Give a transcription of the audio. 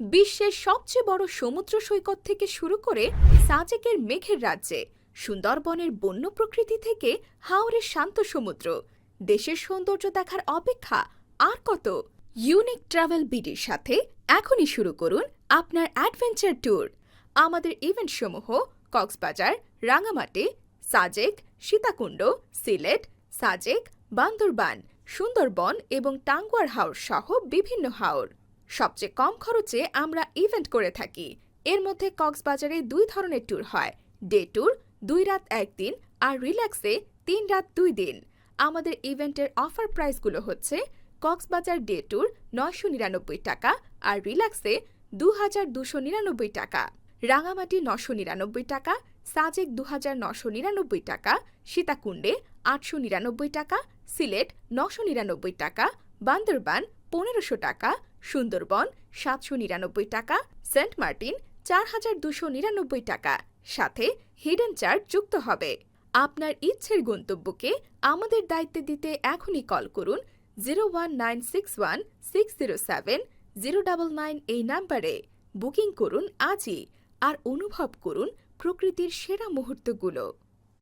বিশ্বের সবচেয়ে বড় সমুদ্র সৈকত থেকে শুরু করে সাজেকের মেঘের রাজ্যে, সুন্দরবনের বন্য প্রকৃতি থেকে হাওরের শান্ত সমুদ্র। দেশের সৌন্দর্য দেখার অপেক্ষা আর কত? ইউনিক ট্রাভেল বিডির সাথে এখনই শুরু করুন আপনার অ্যাডভেঞ্চার ট্যুর। আমাদের ইভেন্ট সমূহ কক্সবাজার, রাঙামাটি, সাজেক, সীতাকুণ্ড, সিলেট, সাজেক, বান্দরবান, সুন্দরবন এবং টাঙ্গুয়ার হাওর সহ বিভিন্ন হাওর। সবচেয়ে কম খরচে আমরা ইভেন্ট করে থাকি। এর মধ্যে কক্সবাজারে দুই ধরনের ট্যুর হয়। ডে ট্যুর, দুই রাত একদিন আর রিল্যাক্সে তিন রাত দুই দিন। আমাদের ইভেন্টের অফার প্রাইসগুলো হচ্ছে কক্সবাজার ডে ট্যুর নয়শো নিরানব্বই টাকা আর রিল্যাক্সে দু হাজার দুশো নিরানব্বই টাকা। রাঙামাটি নশো নিরানব্বই টাকা, সাজেক দু হাজার নশো নিরানব্বই টাকা, সীতাকুণ্ডে আটশো নিরানব্বই টাকা, সিলেট নশো নিরানব্বই টাকা, বান্দরবান পনেরোশো টাকা সুন্দরবন, সাতশো নিরানব্বই টাকা, সেন্ট মার্টিন, চার হাজার দুশো নিরানব্বই টাকা। সাথে হিডেন চার্জ যুক্ত হবে। আপনার ইচ্ছের গন্তব্যকে আমাদের দায়িত্বে দিতে এখনই কল করুন zero one nine six one six zero seven, zero double nine এই নাম্বারে। বুকিং করুন আজই আর অনুভব করুন প্রকৃতির সেরা মুহূর্তগুলো।